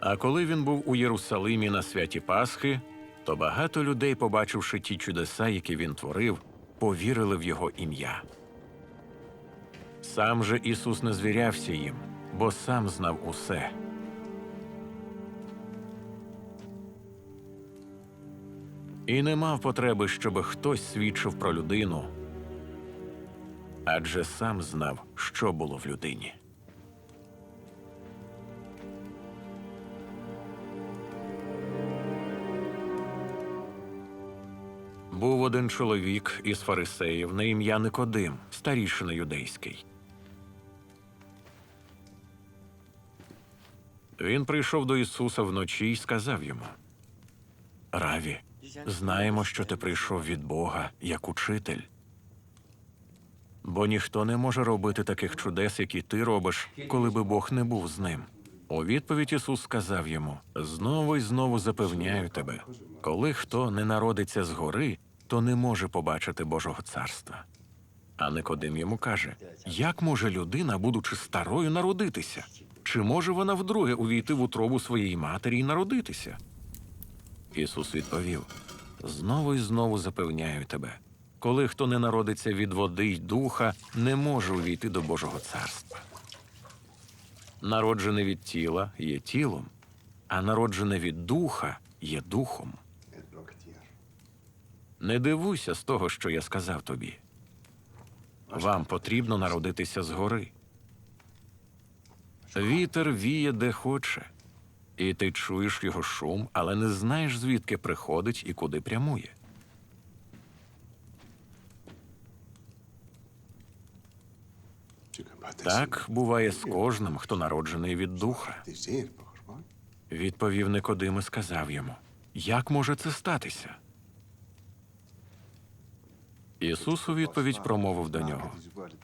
А коли він був у Єрусалимі на святі Пасхи, то багато людей, побачивши ті чудеса, які він творив, повірили в його ім'я. Сам же Ісус не звірявся їм, бо сам знав усе. І не мав потреби, щоб хтось свідчив про людину, адже сам знав, що було в людині. Був один чоловік із фарисеїв на ім'я Никодим, старішина юдейський. Він прийшов до Ісуса вночі і сказав йому: Раві, знаємо, що ти прийшов від Бога як учитель. Бо ніхто не може робити таких чудес, які ти робиш, коли би Бог не був з ним. У відповідь Ісус сказав йому: знову і знову запевняю тебе, коли хто не народиться згори, то не може побачити Божого царства. А Никодим йому каже: як може людина, будучи старою, народитися? Чи може вона вдруге увійти в утробу своєї матері і народитися? Ісус відповів: знову і знову запевняю тебе, коли хто не народиться від води й духа, не може увійти до Божого царства. Народжене від тіла є тілом, а народжене від духа є духом. Не дивуйся з того, що я сказав тобі. Вам потрібно народитися згори. Вітер віє де хоче, і ти чуєш його шум, але не знаєш, звідки приходить і куди прямує. Так буває з кожним, хто народжений від духа. Відповів Никодим і сказав йому: Як може це статися? Ісус у відповідь промовив до нього: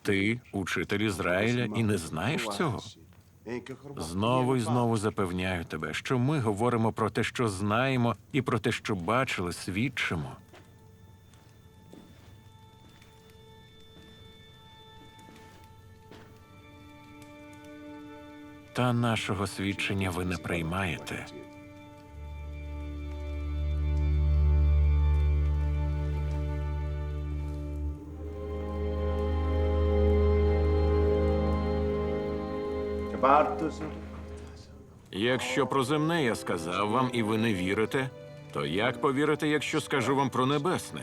Ти, учитель Ізраїля, і не знаєш цього? Знову і знову запевняю тебе, що ми говоримо про те, що знаємо, і про те, що бачили, свідчимо. Та нашого свідчення ви не приймаєте. Якщо про земне я сказав вам, і ви не вірите, то як повірите, якщо скажу вам про небесне?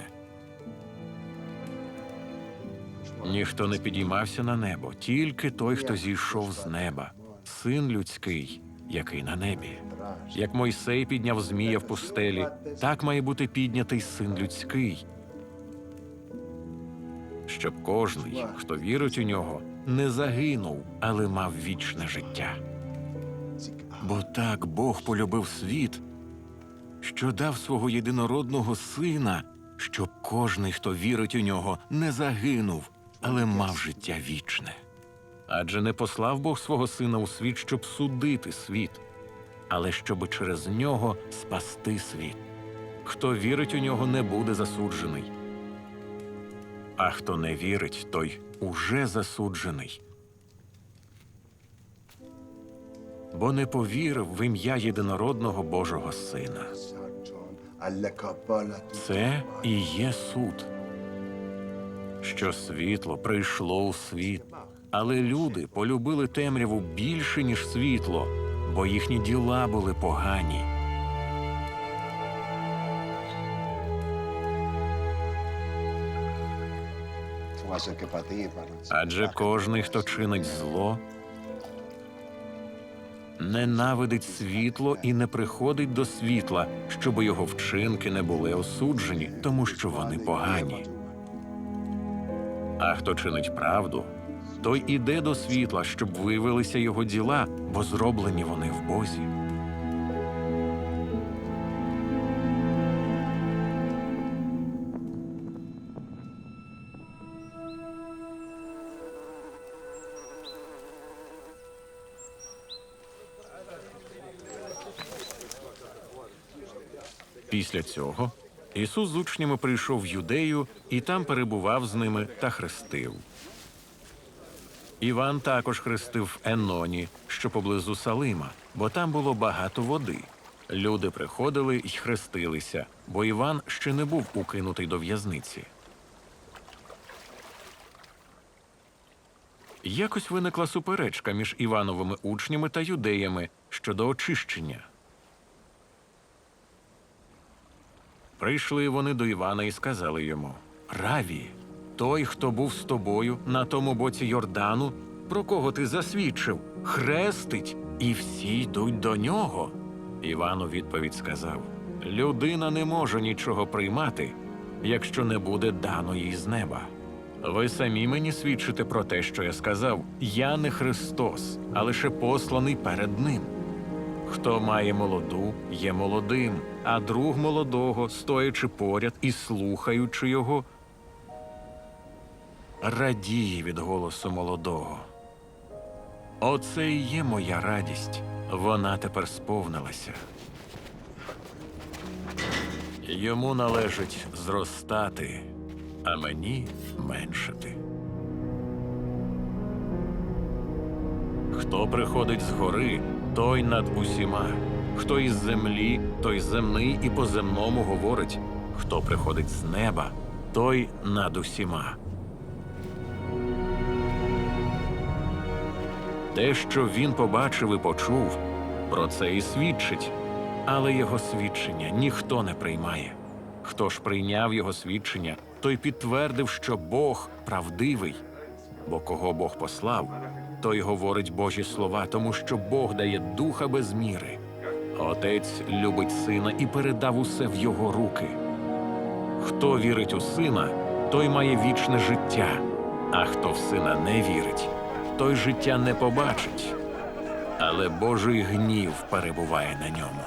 Ніхто не підіймався на небо, тільки той, хто зійшов з неба, син людський, який на небі. Як Мойсей підняв змія в пустелі, так має бути піднятий син людський. Щоб кожний, хто вірить у нього, не загинув, але мав вічне життя. Бо так Бог полюбив світ, що дав свого єдинородного сина, щоб кожний, хто вірить у нього, не загинув, але мав життя вічне. Адже не послав Бог свого сина у світ, щоб судити світ, але щоб через нього спасти світ. Хто вірить у нього, не буде засуджений. А хто не вірить, той уже засуджений. Бо не повірив в ім'я єдинородного Божого Сина. Це і є суд, що світло прийшло у світ, але люди полюбили темряву більше, ніж світло, бо їхні діла були погані. Адже кожний, хто чинить зло, ненавидить світло і не приходить до світла, щоб його вчинки не були осуджені, тому що вони погані. А хто чинить правду, той іде до світла, щоб виявилися його діла, бо зроблені вони в Бозі. Після цього Ісус з учнями прийшов в юдею і там перебував з ними та хрестив. Іван також хрестив в Еноні, що поблизу Салима, бо там було багато води. Люди приходили й хрестилися, бо Іван ще не був укинутий до в'язниці. Якось виникла суперечка між Івановими учнями та юдеями щодо очищення. Прийшли вони до Івана і сказали йому: Раві, той, хто був з тобою на тому боці Йордану, про кого ти засвідчив, хрестить, і всі йдуть до нього. Іван у відповідь сказав: Людина не може нічого приймати, якщо не буде дано їй з неба. Ви самі мені свідчите про те, що я сказав: я не Христос, а лише посланий перед ним. Хто має молоду, є молодим, а друг молодого, стоячи поряд і слухаючи його, радіє від голосу молодого. Оце і є моя радість. Вона тепер сповнилася. Йому належить зростати, а мені меншити. Хто приходить з гори, той над усіма. Хто із землі, той земний і по земному говорить. Хто приходить з неба, той над усіма. Те, що він побачив і почув, про це і свідчить, але його свідчення ніхто не приймає. Хто ж прийняв його свідчення, той підтвердив, що Бог правдивий. Бо кого Бог послав, той говорить Божі слова, тому що Бог дає духа без міри. Отець любить сина і передав усе в його руки. Хто вірить у сина, той має вічне життя, а хто в сина не вірить, той життя не побачить. Але Божий гнів перебуває на ньому.